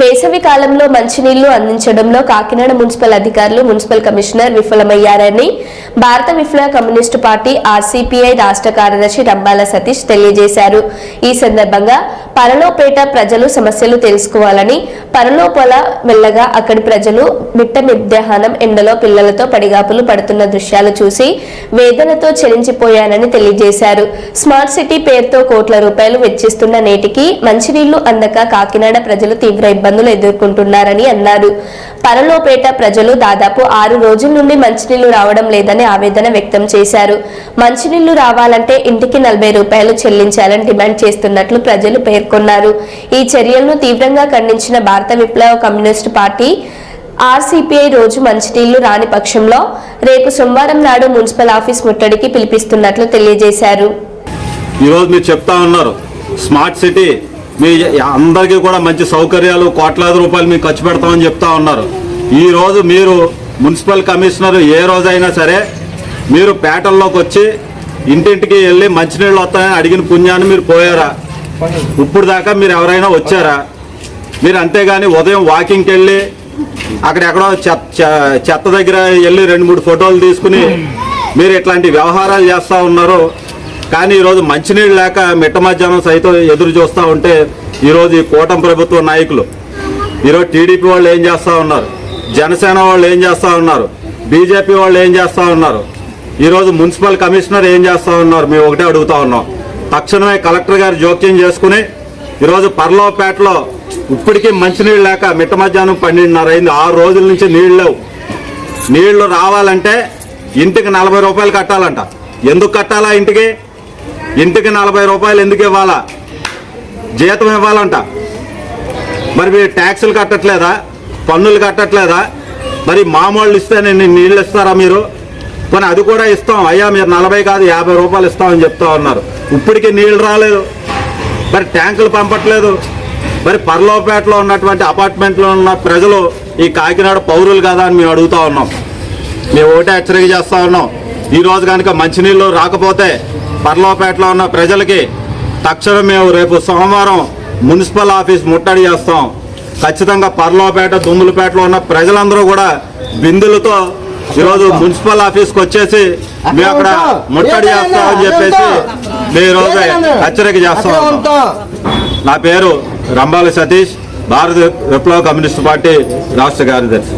వేసవి కాలంలో మంచినీళ్ళు అందించడంలో కాకినాడ మున్సిపల్ అధికారులు మున్సిపల్ కమిషనర్ విఫలమయ్యారని భారత విప్లవ కమ్యూనిస్టు పార్టీ ఆర్సీపీఐ రాష్ట్ర కార్యదర్శి రంబాల సతీష్ తెలియజేశారు. ఈ సందర్భంగా పరలోపేట ప్రజలు సమస్యలు తెలుసుకోవాలని పరలోపల వెళ్ళగా అక్కడి ప్రజలు మిట్ట మధ్యాహ్నం ఎండలో పిల్లలతో పడిగాపులు పడుతున్న దృశ్యాలు చూసి వేదనతో చెలించిపోయానని తెలియజేశారు. స్మార్ట్ సిటీ పేరుతో కోట్ల రూపాయలు వెచ్చిస్తున్న నేటికి మంచినీళ్ళు అందక కాకినాడ ప్రజలు తీవ్ర ఇబ్బందులు ఎదుర్కొంటున్నారని అన్నారు. పరలోపేట ప్రజలు దాదాపు ఆరు రోజుల నుండి మంచినీళ్ళు రావడం లేదని ఆవేదన వ్యక్తం చేశారు. మంచినీళ్ళు రావాలంటే ఇంటికి నలభై రూపాయలు చెల్లించాలని డిమాండ్ చేస్తున్నట్లు ప్రజలు పేర్కొన్నారు. ఈ చర్యలను తీవ్రంగా ఖండించిన భారత విప్లవ కమ్యూనిస్టు పార్టీ ఆర్సీపీఐ రోజు మంచినీళ్ళు రాని పక్షంలో రేపు సోమవారం నాడు మున్సిపల్ ఆఫీస్ ముట్టడికి పిలిపిస్తున్నట్లు తెలియజేశారు. ఈరోజు మీరు చెప్తా ఉన్నారు. స్మార్ట్ సిటీ మీ అందరికీ కూడా మంచి సౌకర్యాలు కోట్లాది రూపాయలు మీకు ఖర్చు పెడతామని చెప్తా ఉన్నారు. ఈరోజు మీరు మున్సిపల్ కమిషనర్ ఏ రోజైనా సరే మీరు పేటల్లోకి వచ్చి ఇంటింటికి వెళ్ళి మంచినీళ్ళు వస్తాయని అడిగిన పుణ్యాన్ని మీరు పోయారా? ఇప్పుడు దాకా మీరు ఎవరైనా వచ్చారా? మీరు అంతేగాని ఉదయం వాకింగ్కి వెళ్ళి అక్కడెక్కడో చెత్త చె- చెత్త దగ్గర వెళ్ళి రెండు మూడు ఫోటోలు తీసుకుని మీరు ఇట్లాంటి వ్యవహారాలు చేస్తూ ఉన్నారు. కానీ ఈరోజు మంచినీళ్ళు లేక మిట్ట మధ్యాహ్నం సైతం ఎదురు చూస్తూ ఉంటే ఈరోజు ఈ కూటమి ప్రభుత్వ నాయకులు ఈరోజు టీడీపీ వాళ్ళు ఏం చేస్తూ ఉన్నారు? జనసేన వాళ్ళు ఏం చేస్తూ ఉన్నారు? బీజేపీ వాళ్ళు ఏం చేస్తూ ఉన్నారు? ఈరోజు మున్సిపల్ కమిషనర్ ఏం చేస్తూ ఉన్నారు? మేము ఒకటే అడుగుతా ఉన్నాం. తక్షణమే కలెక్టర్ గారు జోక్యం చేసుకుని ఈరోజు పర్లోపేటలో ఇప్పటికీ మంచినీళ్ళు లేక మిట్ట మధ్యాహ్నం పన్నెండున్నర అయింది. ఆరు రోజుల నుంచి నీళ్ళు లేవు. నీళ్ళు రావాలంటే ఇంటికి నలభై రూపాయలు కట్టాలంట. ఎందుకు కట్టాలా ఇంటికి? ఇంటికి నలభై రూపాయలు ఎందుకు ఇవ్వాలా? జీతం ఇవ్వాలంట. మరి మీరు ట్యాక్సులు కట్టట్లేదా? పన్నులు కట్టట్లేదా? మరి మామూలు ఇస్తే నేను నీళ్ళు ఇస్తారా మీరు? కానీ అది కూడా ఇస్తాం. అయ్యా మీరు నలభై కాదు యాభై రూపాయలు ఇస్తామని చెప్తా ఉన్నారు. ఇప్పటికీ నీళ్ళు రాలేదు. మరి ట్యాంకులు పంపట్లేదు. మరి పర్లోపేటలో ఉన్నటువంటి అపార్ట్మెంట్లో ఉన్న ప్రజలు ఈ కాకినాడ పౌరులు కదా అని మేము అడుగుతా ఉన్నాం. మేము ఒకటే హెచ్చరిక చేస్తూ ఉన్నాం. ఈరోజు కనుక మంచినీళ్ళు రాకపోతే పర్లోపేటలో ఉన్న ప్రజలకి తక్షణం మేము రేపు సోమవారం మున్సిపల్ ఆఫీస్ ముట్టడి చేస్తాం. ఖచ్చితంగా పర్లోపేట దుమ్ములపేటలో ఉన్న ప్రజలందరూ కూడా బిందులతో ఈరోజు మున్సిపల్ ఆఫీస్కి వచ్చేసి మేము అక్కడ ముట్టడి చేస్తామని చెప్పేసి మేము ఈరోజు హెచ్చరిక చేస్తా నా పేరు రంబాలి సతీష్ భారత విప్లవ కమ్యూనిస్ట్ పార్టీ రాష్ట్ర కార్యదర్శి.